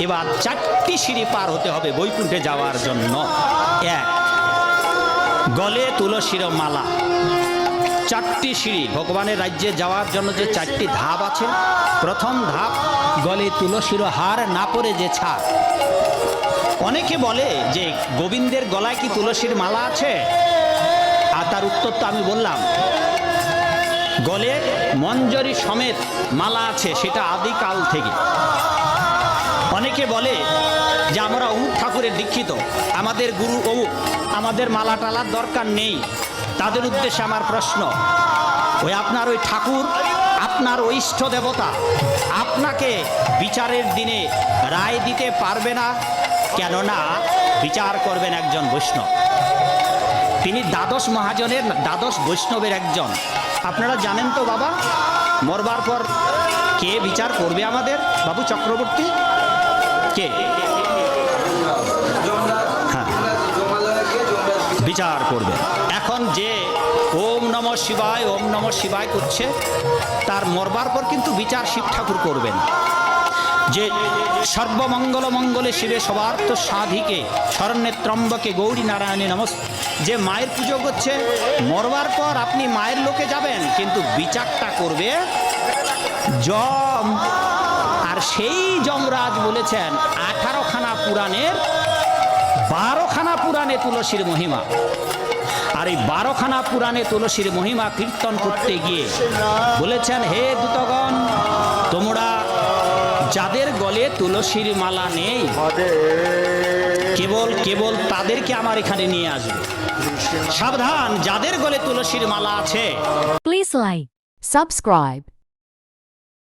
এবার চারটি সিঁড়ি পার হতে হবে বৈকুণ্ঠে যাওয়ার জন্য। এক, গলে তুলসীর মালা। চারটি সিঁড়ি, ভগবানের রাজ্যে যাওয়ার জন্য যে চারটি ধাপ আছে, প্রথম ধাপ, গলে তুলসীর হার না পরে যে ছাপ। অনেকে বলে যে গোবিন্দের গলায় কি তুলসীর মালা আছে? আর তার উত্তর তো আমি বললাম, গলে মঞ্জরি সমেত মালা আছে, সেটা আদিকাল থেকে। অনেকে বলে যে আমরা অমুক ঠাকুরের দীক্ষিত, আমাদের গুরু অমুক, আমাদের মালা টালার দরকার নেই। তাদের উদ্দেশ্যে আমার প্রশ্ন, ওই আপনার ওই ঠাকুর, আপনার ওই ইষ্ট দেবতা, আপনাকে বিচারের দিনে রায় দিতে পারবে না? কেননা বিচার করবেন একজন বৈষ্ণব। তিনি দ্বাদশ মহাজনের, দ্বাদশ বৈষ্ণবের একজন। আপনারা জানেন তো বাবা, মরবার পর কে বিচার করবে আমাদের? বাবু চক্রবর্তী? কে? হ্যাঁ। বিচার করবে। এখন যে ওম নম শিবায়, ওম নম শিবায় করছে, তার মরবার পর কিন্তু বিচার শিব ঠাকুর করবেন। যে সর্বমঙ্গল মঙ্গলে শিবে সবার্থ সাধিকে, শরণ্যে ত্রম্বকে গৌরী নারায়ণী নমস। যে মায়ের পুজো করছে, মরবার পর আপনি মায়ের লোকে যাবেন, কিন্তু বিচারটা করবে জম আর সেই যমরাজ বলেছেন আঠারোখানা পুরাণের বারোখানা পুরাণে তুলসীর মহিমা। আর এই বারোখানা পুরাণে তুলসীর মহিমা কীর্তন করতে গিয়ে বলেছেন হে দূতগণ তোমরা যাদের গলে তুলসীর মালা নেই কেবল কেবল তাদেরকে আমার এখানে নিয়ে আসবে। সাবধান যাদের গলে তুলসীর মালা আছে প্লিজ like, subscribe,